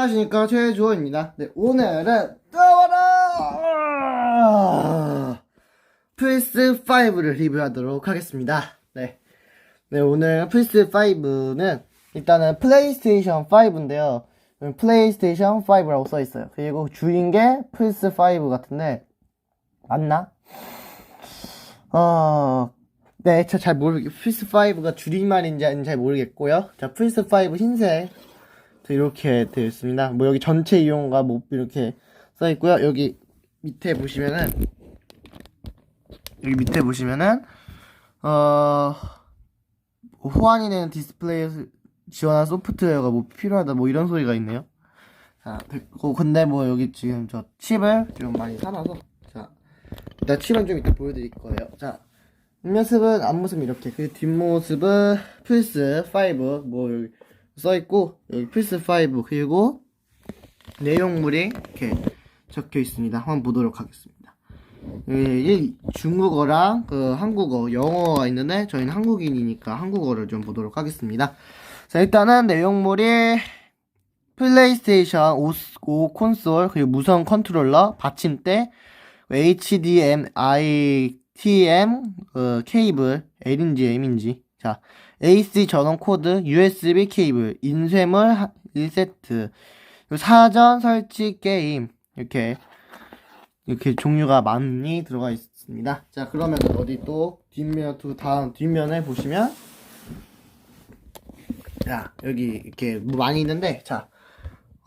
안녕하십니까 최주호입니다. 네 오늘은 떠와라 플스 5를 리뷰하도록 하겠습니다. 네, 네 오늘 플스 5는 일단은 플레이스테이션 5인데요. 플레이스테이션 5라고 써 있어요. 그리고 줄인 게 플스 5 같은데 맞나? 어, 네, 저 잘 모르겠, 플스5가 줄임말인지 아닌지 잘 모르겠고요. 자, 플스5 흰색. 자, 이렇게 되어 있습니다. 뭐, 여기 전체 이용과 뭐, 이렇게 써 있고요. 여기 밑에 보시면은, 여기 밑에 보시면은, 어, 호환이 되는 디스플레이에서 지원한 소프트웨어가 뭐 필요하다, 뭐 이런 소리가 있네요. 자, 됐고, 근데 뭐, 여기 지금 저 칩을 좀 많이 사놔서, 자, 일단 칩은 좀 이따 보여드릴 거예요. 자, 앞모습은 앞모습은 이렇게 그 뒷모습은 플스 5뭐 여기 써있고 여기 플스 5 그리고 내용물이 이렇게 적혀 있습니다. 한번 보도록 하겠습니다. 여기 중국어랑 그 한국어 영어가 있는데 저희는 한국인이니까 한국어를 좀 보도록 하겠습니다. 자 일단은 내용물이 플레이스테이션 5, 5 콘솔 그리고 무선 컨트롤러 받침대 HDMI TM 어, 케이블 L인지 M인지 자 AC 전원 코드 USB 케이블 인쇄물 1세트 사전 설치 게임 이렇게 이렇게 종류가 많이 들어가 있습니다. 자 그러면 어디 또 뒷면 두 다음 뒷면에 보시면 자 여기 이렇게 뭐 많이 있는데 자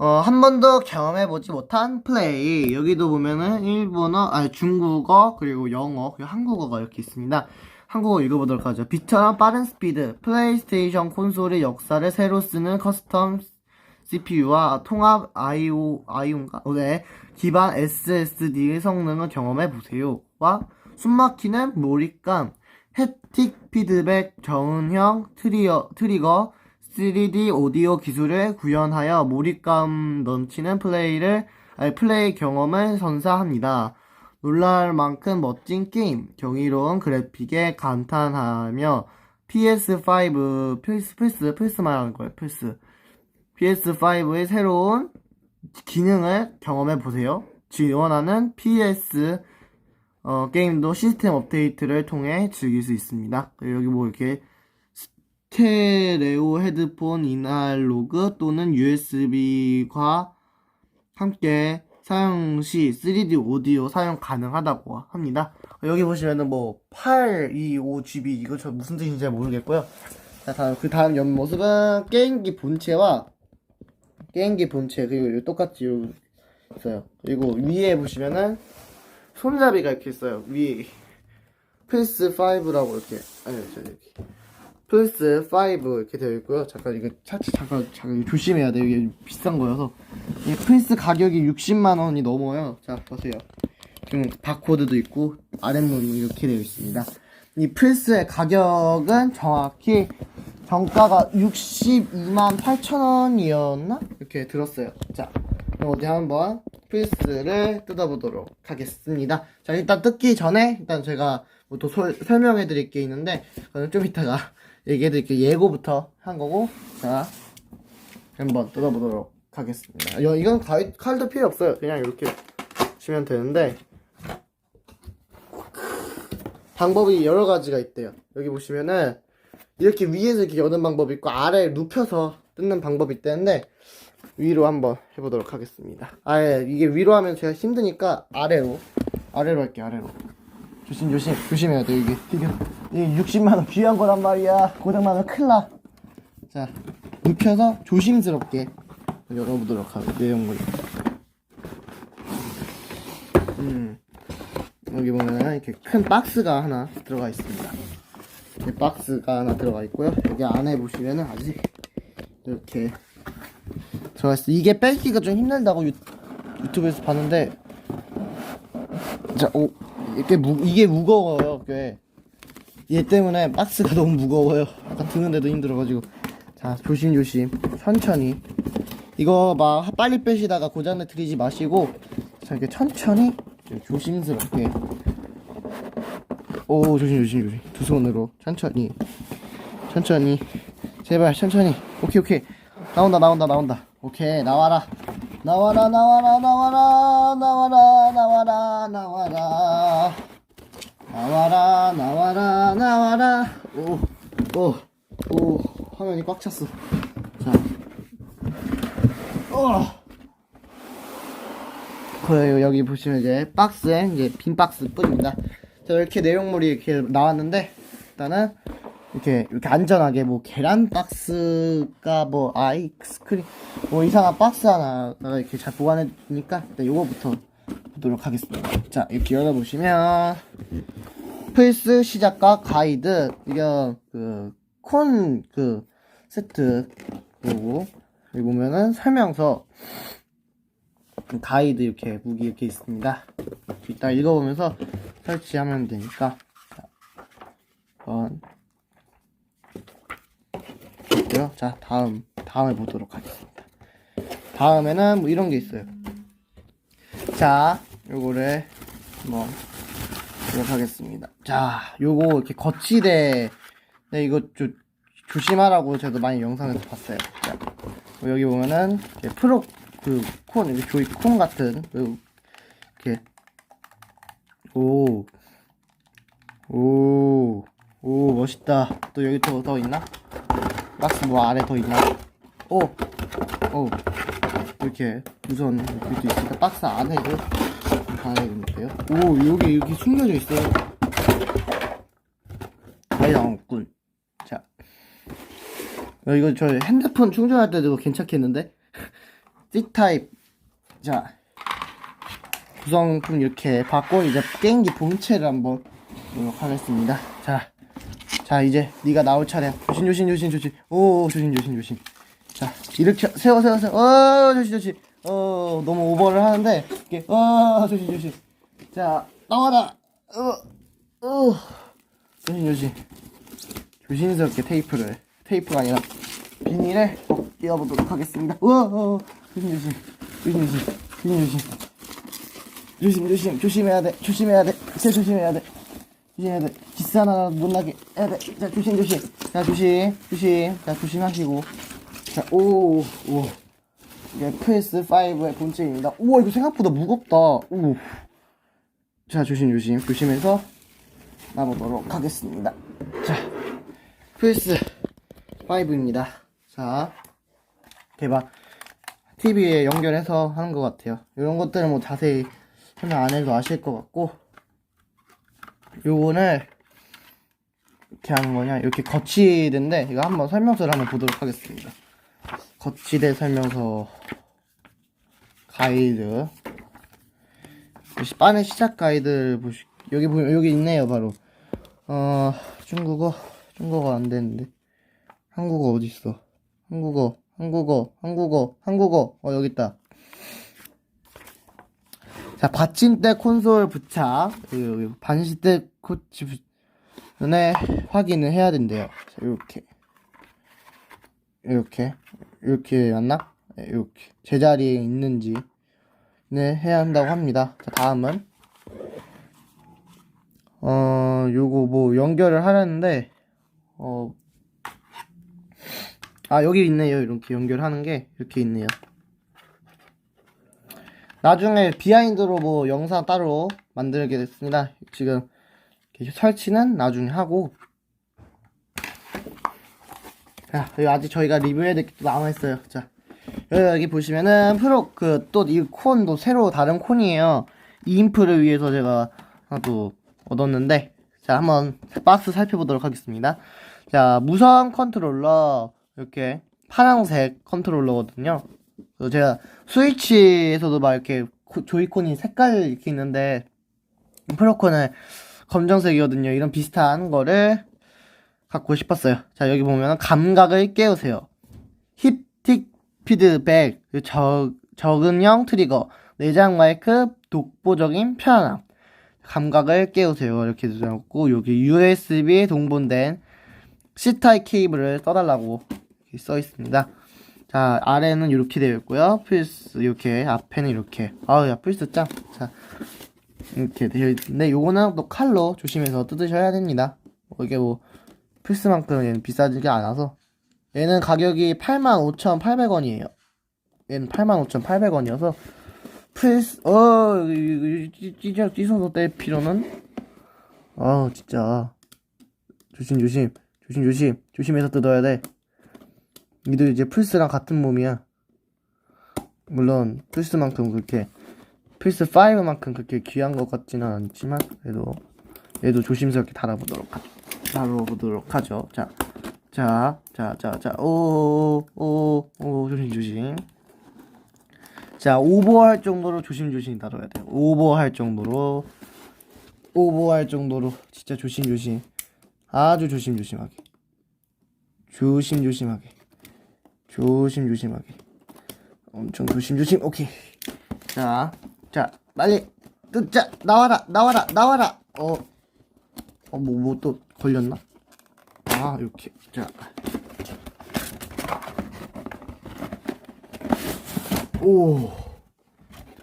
어, 한 번도 경험해보지 못한 플레이. 여기도 보면은 일본어, 아 중국어, 그리고 영어, 그리고 한국어가 이렇게 있습니다. 한국어 읽어보도록 하죠. 빛처럼 빠른 스피드. 플레이스테이션 콘솔의 역사를 새로 쓰는 커스텀 CPU와 통합 IO, IO인가? 네. 기반 SSD의 성능을 경험해보세요. 와, 숨막히는 몰입감. 햅틱 피드백 정은형 트리어, 트리거 3D 오디오 기술을 구현하여 몰입감 넘치는 플레이를 아니, 플레이 경험을 선사합니다. 놀랄 만큼 멋진 게임, 경이로운 그래픽에 감탄하며 PS5 플스 플스 플스 말하는 거예요. 플스 PS5의 새로운 기능을 경험해 보세요. 지원하는 PS 어, 게임도 시스템 업데이트를 통해 즐길 수 있습니다. 여기 뭐 이렇게 스테레오 헤드폰 이날로그 또는 USB과 함께 사용 시 3D 오디오 사용 가능하다고 합니다. 여기 보시면은 뭐 825GB 이거 저 무슨 뜻인지 잘 모르겠고요. 자, 다음 그 다음 옆모습은 게임기 본체와 게임기 본체 그리고 똑같이 여기 있어요. 그리고 위에 보시면은 손잡이가 이렇게 있어요. 위에 플스 5라고 이렇게 아니 저 여기 플스 5 이렇게 되어 있고요. 잠깐 이거 차치 잠깐 잠깐 조심해야 돼요. 이게 비싼 거여서 이 플스 가격이 60만 원이 넘어요. 자 보세요. 지금 바코드도 있고 아랫면이 이렇게 되어 있습니다. 이 플스의 가격은 정확히 정가가 62만 8천 원이었나? 이렇게 들었어요. 자, 그럼 어디 한번 플스를 뜯어보도록 하겠습니다. 자, 일단 뜯기 전에 일단 제가 뭐 또 설명해 드릴 게 있는데 그건 좀 이따가 얘기해 드릴게요. 예고부터 한 거고 자, 한번 뜯어보도록 하겠습니다. 여- 이건 가위, 칼도 필요 없어요. 그냥 이렇게 치면 되는데 방법이 여러 가지가 있대요. 여기 보시면은 이렇게 위에서 이렇게 여는 방법이 있고 아래 눕혀서 뜯는 방법이 있다는데 위로 한번 해보도록 하겠습니다. 아예 이게 위로 하면 제가 힘드니까 아래로 아래로 할게요 아래로 조심 조심. 조심해야 돼 이게 이게 이게 60만 원 귀한 거란 말이야. 고장나면 큰일 나 자 눕혀서 조심스럽게 열어보도록 하고 내용물. 음. 여기 보면 이렇게 큰 박스가 하나 들어가 있습니다. 이렇게 박스가 하나 들어가 있고요. 여기 안에 보시면은 아직 이렇게 들어가 있어. 이게 빼기가 좀 힘들다고 유, 유튜브에서 봤는데, 자, 오, 이게 무, 이게 무거워요. 꽤. 얘 때문에 박스가 너무 무거워요. 아까 드는데도 힘들어가지고. 자, 조심조심, 천천히. 이거 막 빨리 빼시다가 고장내 들이지 마시고, 자, 이렇게 천천히, 좀 조심스럽게. 오, 조심, 조심, 조심. 두 손으로. 천천히. 천천히. 제발, 천천히. 오케이, 오케이. 나온다, 나온다, 나온다. 오케이 나와라 나와라 나와라 나와라 나와라 나와라 나와라. 나와라 나와라 나와라. 오오 오 화면이 꽉 찼어. 자. 어. 그래요 여기 보시면 이제 박스에 이제 빈 박스 뿐입니다. 자 이렇게 내용물이 이렇게 나왔는데 일단은 이렇게 이렇게 안전하게 뭐 계란 박스가 뭐 아이스크림 뭐 이상한 박스 하나가 이렇게 잘 보관해 주니까 일단 요거부터 보도록 하겠습니다. 자 이렇게 열어보시면 플스 시작과 가이드 이거 그콘 그 세트 그리고 여기 보면은 설명서 가이드 이렇게 무기 이렇게 있습니다. 이따 읽어보면서 설치하면 되니까. 자, 있고요. 자, 다음, 다음에 보도록 하겠습니다. 다음에는 뭐 이런 게 있어요. 자, 요거를 한번 보도록 하겠습니다. 자, 요거 이렇게 거치대, 네, 이거 조, 조심하라고 저도 많이 영상에서 봤어요. 자, 뭐 여기 보면은, 프로, 그, 콘, 이렇게 조이 콘 같은, 그, 이렇게, 오, 오, 오, 멋있다. 또 여기 또, 더 있나? 박스 뭐 아래 더 있나? 오! 오! 이렇게 무선 이렇게 있으니까 박스 안에도 가야겠는데요? 오, 여기, 여기 숨겨져 있어요. 나왔군. 자. 어, 이거 저 핸드폰 충전할 때도 괜찮겠는데? C타입. 자. 구성품 이렇게 받고 이제 게임기 본체를 한번 보도록 하겠습니다. 자. 자 이제 네가 나올 차례야. 조심 조심 조심 조심. 오 조심 조심 조심. 자 이렇게 세워 세워 세워. 어 조심 조심. 어 너무 오버를 하는데 이렇게. 어 조심 조심. 자 나와라. 어 어. 조심 조심. 조심스럽게 테이프를. 테이프가 아니라 비닐에 어, 띄워보도록 하겠습니다. 우와 어, 조심 조심. 조심 조심. 조심 조심. 조심 조심. 조심해야 돼. 조심해야 돼. 진짜 조심해야 돼. 조심해야 돼. 기스 하나 못 나게 해야 돼. 자, 조심, 조심. 자, 조심, 조심. 자, 조심하시고. 자, 오, 오. 이게 PS5의 본체입니다. 우와, 이거 생각보다 무겁다. 오. 자, 조심, 조심. 조심해서 놔보도록 하겠습니다. 자, PS5입니다. 자, 대박. TV에 연결해서 하는 것 같아요. 이런 것들은 뭐 자세히 설명 안 해도 아실 것 같고. 요거를 이렇게 하는 거냐? 이렇게 거치대인데 이거 한번 설명서를 한번 보도록 하겠습니다. 거치대 설명서 가이드. 빠른 시작 가이드 보시 여기 보면 여기 있네요 바로. 어 중국어 중국어 안 되는데. 한국어 어디 있어? 한국어 한국어 한국어 한국어. 어 여기 있다. 자, 받침대 콘솔 부착, 그, 여기 반시대 코치 부 에 확인을 해야 된대요. 자, 요렇게. 이렇게. 이렇게 맞나? 네, 이렇게. 제자리에 있는지, 네, 해야 한다고 합니다. 자, 다음은, 어, 요거 뭐 연결을 하려는데, 어, 아, 여기 있네요. 이렇게 연결하는 게, 이렇게 있네요. 나중에 비하인드로 뭐 영상 따로 만들게 됐습니다. 지금 설치는 나중에 하고 자 여기 아직 저희가 리뷰해야 될 게 또 남아있어요. 자 여기 보시면은 프로 그 또 이 콘도 새로 다른 콘이에요. 이 인프를 위해서 제가 하나 또 얻었는데 자 한번 박스 살펴보도록 하겠습니다. 자 무선 컨트롤러 이렇게 파란색 컨트롤러거든요. 그래서 제가 스위치에서도 막 이렇게 코- 조이콘이 색깔 이렇게 있는데 프로콘은 검정색이거든요. 이런 비슷한 거를 갖고 싶었어요. 자 여기 보면 감각을 깨우세요. 힙 틱 피드백 적, 적응형 트리거 내장 마이크 독보적인 편안함 감각을 깨우세요. 이렇게 되어있고 여기 USB 동본된 C타입 케이블을 써달라고 써 있습니다. 자, 아래는 이렇게 되어 있고요. 플스 이렇게 앞에는 이렇게. 아우, 야, 플스 짱. 자, 이렇게 되어 있는데 요거는 또 칼로 조심해서 뜯으셔야 됩니다. 뭐 이게 뭐 플스만큼 얘는 비싸지가 않아서. 얘는 가격이 85,800원이에요. 얘는 85,800원이어서 플스 어 찢어 찢어서 뗄 필요는? 아 진짜. 조심 조심. 조심 조심. 조심해서 뜯어야 돼. 니도 이제 플스랑 같은 몸이야. 물론 플스만큼 그렇게 플스 5만큼 그렇게 귀한 것 같지는 않지만 그래도 얘도 조심스럽게 달아보도록 하죠 달아보도록 하죠 자 자, 자, 자, 자, 오, 오, 오, 조심, 조심. 자, 오버할 정도로 조심조심 다뤄야 돼요. 오버할 정도로, 오버할 정도로, 진짜 조심조심. 아주 조심조심하게. 조심조심하게. 조심조심하게. 엄청 조심조심, 오케이. 자, 자, 빨리, 뜯자, 나와라, 나와라, 나와라. 어, 어, 뭐, 뭐 또 걸렸나? 아, 이렇게. 자. 오.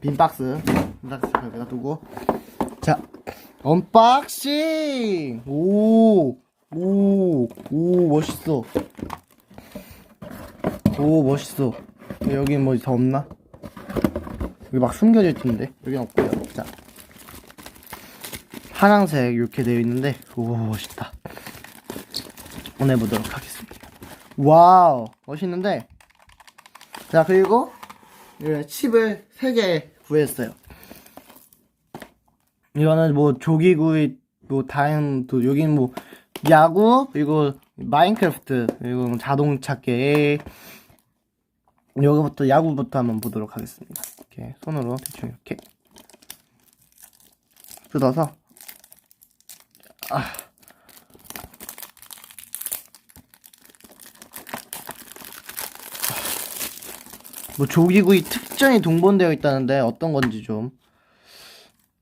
빈 박스. 빈 박스 여기다 두고. 자. 언박싱! 오. 오. 오, 멋있어. 오, 멋있어. 여기 뭐 더 없나? 여기 막 숨겨져 있던데. 여긴 없고요. 자. 파랑색 이렇게 되어 있는데, 오, 멋있다. 보내보도록 하겠습니다. 와우, 멋있는데. 자, 그리고 칩을 3개 구했어요. 이거는 뭐 조기구이, 뭐 다른, 또 여긴 뭐 야구, 그리고 마인크래프트, 그리고 자동차계. 여기부터 야구부터 한번 보도록 하겠습니다. 이렇게 손으로 대충 이렇게 뜯어서. 아. 뭐 조기구이 특전이 동본되어 있다는데 어떤 건지 좀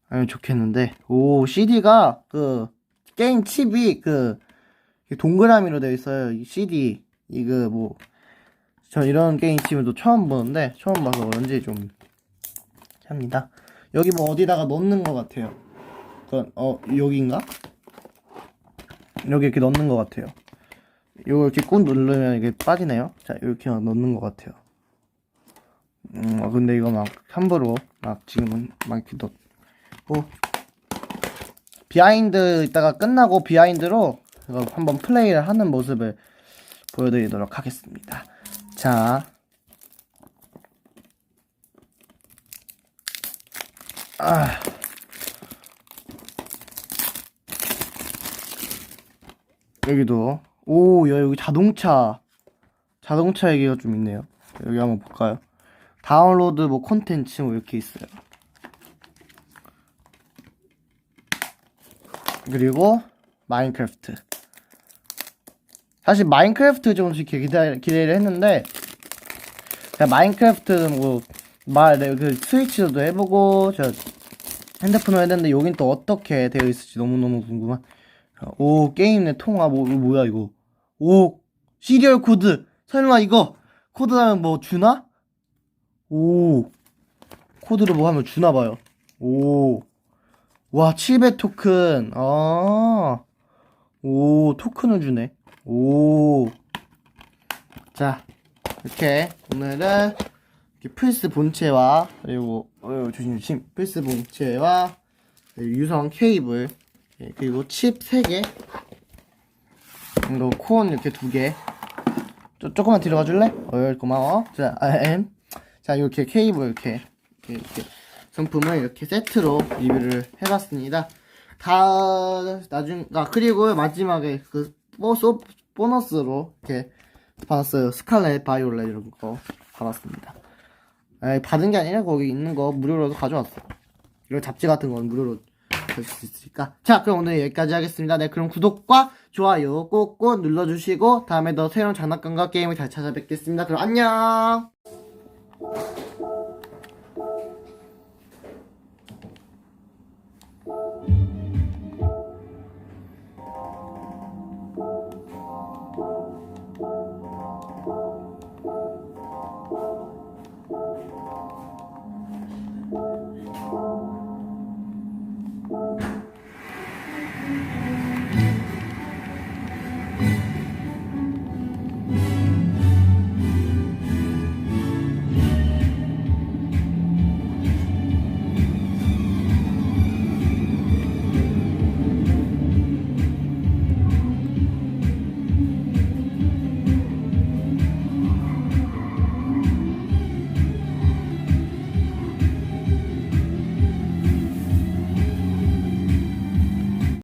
알면 좋겠는데. 오 CD가 그 게임 칩이 그 동그라미로 되어 있어요. 이 CD. 이거 뭐 전 이런 게임 칩은 또 처음 보는데 처음 봐서 그런지 좀 합니다. 여기 뭐 어디다가 넣는 것 같아요. 그건 어 여기인가? 여기 이렇게 넣는 것 같아요. 이거 이렇게 꾹 누르면 이게 빠지네요. 자 이렇게 넣는 것 같아요. 음, 어, 근데 이거 막 함부로 막 지금은 막 이렇게 넣고. 비하인드 이따가 끝나고 비하인드로 이거 한번 플레이를 하는 모습을 보여드리도록 하겠습니다. 자, 아. 여기도 오, 야, 여기 자동차 자동차 얘기가 좀 있네요. 여기 한번 볼까요? 다운로드 뭐 콘텐츠 뭐 이렇게 있어요. 그리고 마인크래프트. 사실 마인크래프트 좀씩 기대 기대를 했는데 마인크래프트는 뭐 말그 스위치로도 해보고 저 핸드폰으로 했는데 여긴 또 어떻게 되어 있을지 너무너무 궁금한. 오 게임 내 통화 뭐 뭐야 이거. 오 시리얼 코드 설마 이거 코드 하면 뭐 주나? 오 코드로 뭐 하면 주나 봐요 오와 7배 토큰 아오 토큰을 주네 오자 이렇게 오늘은 플스 본체와 그리고 어, 조심 조심 플스 본체와 유선 케이블 예, 그리고 칩 3개 그리고 콘 이렇게 2개 조금만 뒤로 가줄래? 어 고마워 자 음. 자 이렇게 케이블 이렇게 이렇게, 이렇게 상품을 이렇게 세트로 리뷰를 해봤습니다. 다 나중 아 그리고 마지막에 그 보소 보너스로 이렇게 받았어요. 스칼렛 바이올렛 이런 거 받았습니다. 에이, 받은 게 아니라 거기 있는 거 무료로도 가져왔어. 이런 잡지 같은 건 무료로 가질 수 있으니까. 자, 그럼 오늘 여기까지 하겠습니다. 네, 그럼 구독과 좋아요 꼭꼭 눌러주시고 다음에 더 새로운 장난감과 게임을 잘 찾아뵙겠습니다. 그럼 안녕.